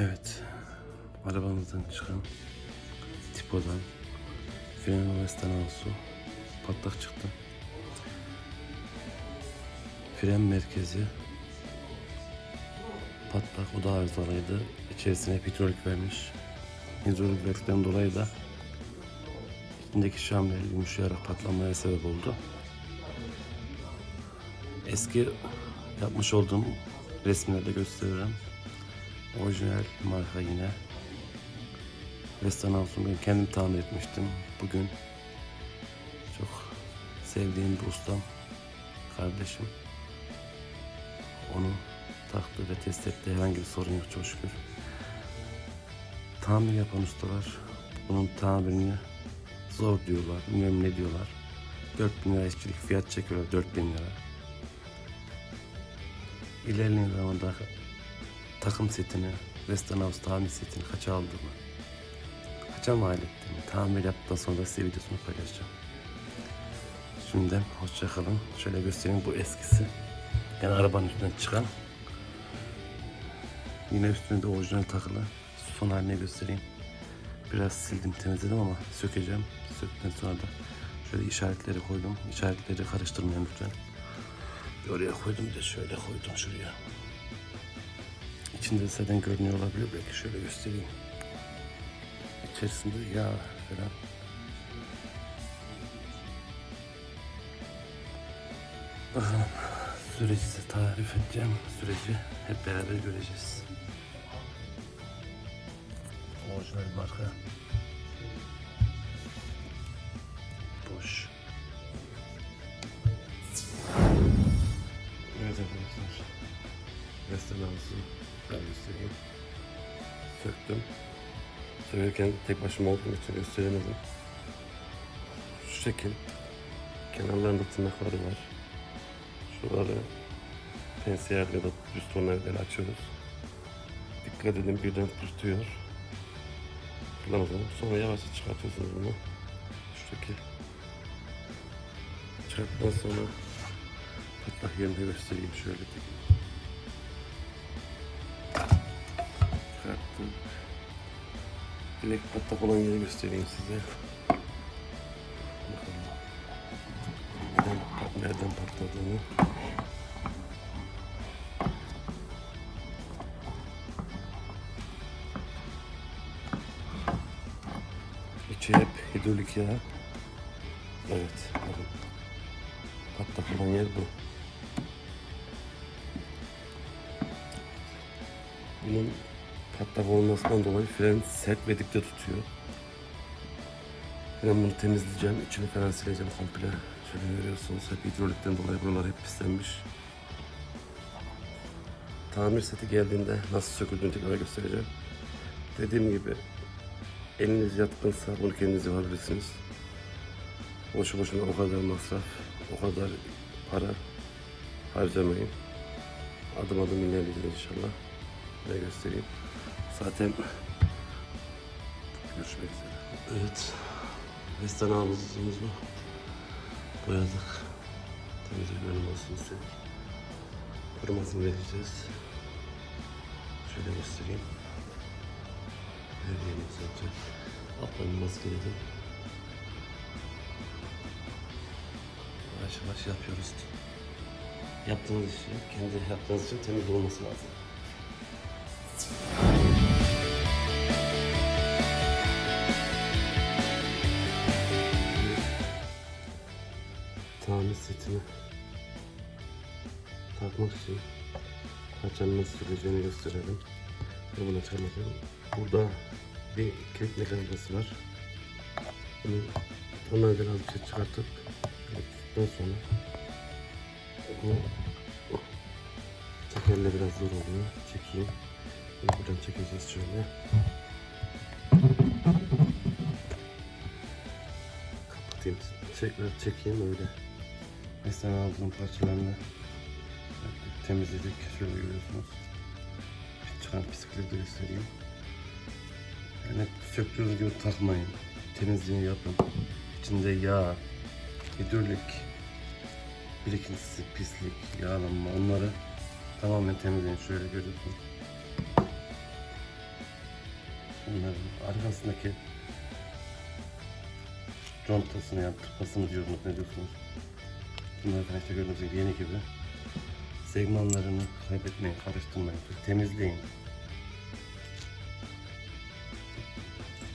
Evet. Arabamızdan çıkan tipodan fren ve stanavsu patlak çıktı. Fren merkezi patlak o da arızalıydı. İçerisine hidrolik vermiş. Hidrolik verdikten dolayı da içindeki şamler yumuşayarak patlamaya sebep oldu. Eski yapmış olduğum resimlerde gösteriyorum. Orijinal marka yine. Vestan House'u ben kendim tamir etmiştim. Bugün çok sevdiğim bir ustam, kardeşim. Onu taktı ve test etti. Herhangi bir sorun yok çok şükür. Tamir yapan ustalar bunun tamirini zor diyorlar. Bilmem ne diyorlar. 4000 lira işçilik fiyat çekiyorlar 4000 lira. İlerleyen zamanda takım setini, Westonhouse tamir setini kaça aldığımı, kaça mal ettiğimi, tamir yaptıktan sonra da size videosunu paylaşacağım. Şimdiden hoşça kalın. Şöyle göstereyim bu eskisi. Yani arabanın üstünden çıkan. Yine üstünde de orijinal takılı. Son haline göstereyim. Biraz sildim temizledim ama sökeceğim. Söktükten sonra da şöyle işaretleri koydum. İşaretleri karıştırmayın lütfen. Oraya koydum de şöyle koydum şuraya. İçinde zaten görünüyor olabilir. Belki şöyle göstereyim. İçerisinde yağ falan. Bakalım süreci size tarif edeceğim. Süreci hep beraber göreceğiz. Orijinal marka. Boş. Evet arkadaşlar. Restoransı ben göstereyim. Söktüm. Sökerken tek başıma olduğum için gösteremedim. Şu şekil. Kenarlarında tırnakları var. Şuraları pensiyer ya da düz tornavidayla açıyoruz. Dikkat edin birden pırtıyor. Fırlamadan sonra yavaşça çıkartıyorsunuz bunu. Şu şekil. Çıkarttıktan sonra patlak yerini göstereyim şöyle tek. Çıkarttım. Direkt patlak olan yeri göstereyim size. Bakalım. Nereden, nereden patladığını. İçi hep hidrolik yağ. Evet, bakın. Patlak olan yer bu. Bunun patlak olmasından dolayı fren sert ve dipte tutuyor. Ben bunu temizleyeceğim. içini falan sileceğim komple. Şöyle görüyorsunuz hep hidrolikten dolayı buralar hep pislenmiş. Tamir seti geldiğinde nasıl söküldüğünü tekrar göstereceğim. Dediğim gibi eliniz yatkınsa bunu kendiniz yapabilirsiniz. Boşu boşuna o kadar masraf, o kadar para harcamayın. Adım adım ilerleyeceğiz inşallah. Ve göstereyim. Zaten görüşmek üzere. Evet. Vestan ağımızı boyadık. Temiz bir görünüm olsun istedik. Kurumasını vereceğiz. Şöyle göstereyim. Her yerimiz zaten. Altlarını maskeledim. Yavaş yavaş yapıyoruz. Yaptığınız işi, kendi yaptığınız için temiz olması lazım. Tamir setini takmak için parçanın nasıl süreceğini gösterelim. Ve bunu açalım. Burada bir kilit mekanizması var. Bunu ondan biraz bir şey çıkartıp yaptıktan sonra bu tekerle biraz zor oluyor. Çekeyim. Bunu buradan çekeceğiz şöyle. Kapatayım. Tekrar çekeyim öyle. Mesela aldığım parçalarını temizledik. Şöyle görüyorsunuz. Çıkan pislikleri de göstereyim. Yani söktüğünüz gibi takmayın. Temizliğini yapın. İçinde yağ, hidrolik, birikintisi, pislik, yağlanma onları tamamen temizleyin. Şöyle görüyorsunuz. Bunların arkasındaki contasını yani tıpasını diyorsunuz ne diyorsunuz? Bunlar işte gördüğünüz gibi yeni gibi. Segmanlarını kaybetmeyin, karıştırmayın. Temizleyin.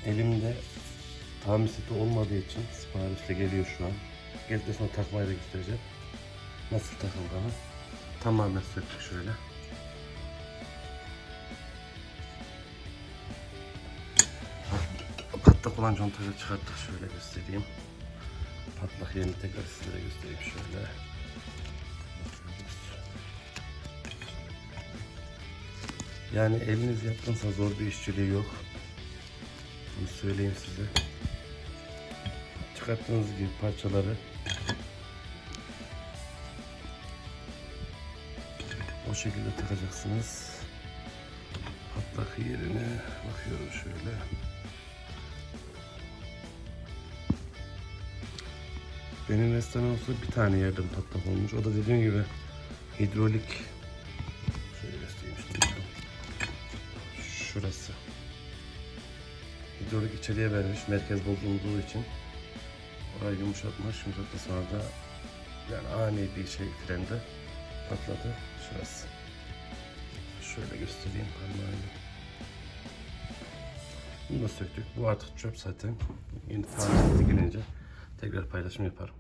Elimde tamir seti olmadığı için siparişle geliyor şu an. Geldikten sonra takmayı da göstereceğim. Nasıl takıldığını. Tamamen söktük şöyle. Patlak olan contayı çıkarttık şöyle göstereyim. Patlak yerini tekrar size göstereyim şöyle. Yani eliniz yaptınsa zor bir işçiliği yok. Bunu söyleyeyim size. Çıkarttığınız gibi parçaları o şekilde takacaksınız. Patlak yerine bakıyorum şöyle. Benim restoranımda bir tane yerden patlak olmuş. O da dediğim gibi hidrolik. Şöyle göstereyim işte. Şurası. Hidrolik içeriye vermiş merkez bozulduğu için. Orayı yumuşatmış. Yumuşattıktan sonra da yani ani bir şey frende patladı. Şurası. Şöyle göstereyim parmağıyla. Bunu da söktük. Bu artık çöp zaten. Yeni tamir gelince tekrar paylaşım yaparım.